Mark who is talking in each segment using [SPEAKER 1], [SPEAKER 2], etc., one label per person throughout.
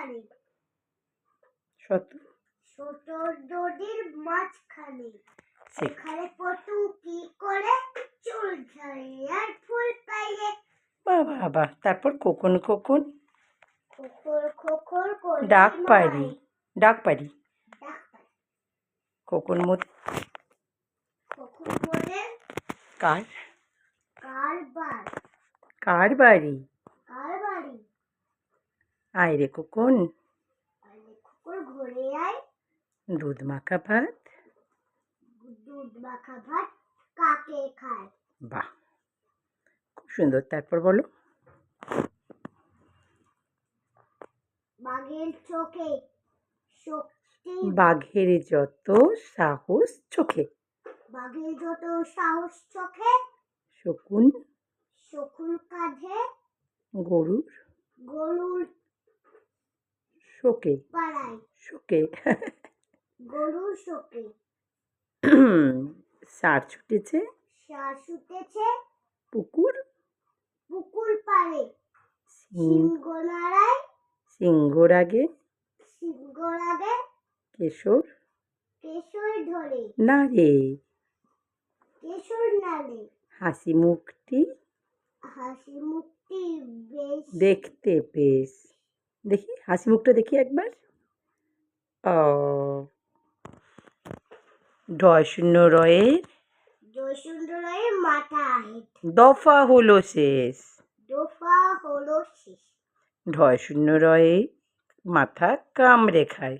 [SPEAKER 1] মাঝখানে। নদীর মাঝখানে। সেখানে পটু কি করে চুল ঝাড়ে আর ফুল
[SPEAKER 2] তারপর কোকন কোকন
[SPEAKER 1] খোখর খোখর করে
[SPEAKER 2] ডাক পারি ডাক পারি কোকন মত কার? কার বাড়ি?
[SPEAKER 1] কার বাড়ি?
[SPEAKER 2] আয় রে
[SPEAKER 1] আয়
[SPEAKER 2] দুধ মাখা ভাত।
[SPEAKER 1] দুধ মাখা ভাত কাকে খায়
[SPEAKER 2] বাহ খুব সুন্দর। তারপর বলো।
[SPEAKER 1] বাঘের চোখে শক্তি
[SPEAKER 2] বাঘের যত সাহস চোখে
[SPEAKER 1] বাঘের যত সাহস চোখে।
[SPEAKER 2] শকুন।
[SPEAKER 1] শকুন কাঁধে।
[SPEAKER 2] গরুর।
[SPEAKER 1] গরুর
[SPEAKER 2] শোকে। শোকে।
[SPEAKER 1] গরুর শোকে।
[SPEAKER 2] সার ছুটেছে।
[SPEAKER 1] শ্বাস উঠেছে
[SPEAKER 2] পুকুর।
[SPEAKER 1] পুকুর পাড়ে।
[SPEAKER 2] সিং
[SPEAKER 1] সিংহ নাড়ায়
[SPEAKER 2] সিংহর আগে
[SPEAKER 1] সিংহ আগে
[SPEAKER 2] কেশর।
[SPEAKER 1] কেশর ধরে।
[SPEAKER 2] না রে
[SPEAKER 1] কেশর নাড়ে
[SPEAKER 2] হাসি মুখটি।
[SPEAKER 1] হাসি বেশ
[SPEAKER 2] দেখতে বেশ দেখি হাসি মুখটা দেখি একবার। ও। ঢয় শূন্য রয়ের দফা হলো শেষ। ঢয় শূন্য রয়ে মাথা কামড়ে খায়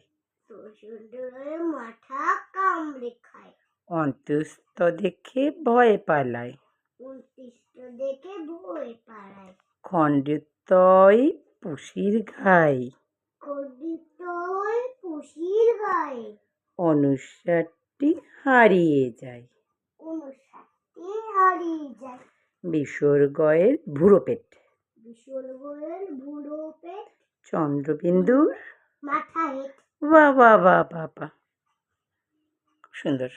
[SPEAKER 1] মাথা কামড়ে খায়
[SPEAKER 2] অন্তস্থ দেখে ভয় পালায়।
[SPEAKER 1] দেখে ভয় পাড়ায়
[SPEAKER 2] খণ্ডিতয় পুষির ঘাই
[SPEAKER 1] খন্ডিত পুষির গায়ে
[SPEAKER 2] অনুসারটি হারিয়ে যায়।
[SPEAKER 1] হারিয়ে যায়।
[SPEAKER 2] বিসর্গয়ের ভুরো পেট।
[SPEAKER 1] বিশ্বর বুড়ো পেট।
[SPEAKER 2] চন্দ্রবিন্দুর
[SPEAKER 1] মাথা হেঁট
[SPEAKER 2] বাহ বাহ খুব সুন্দর।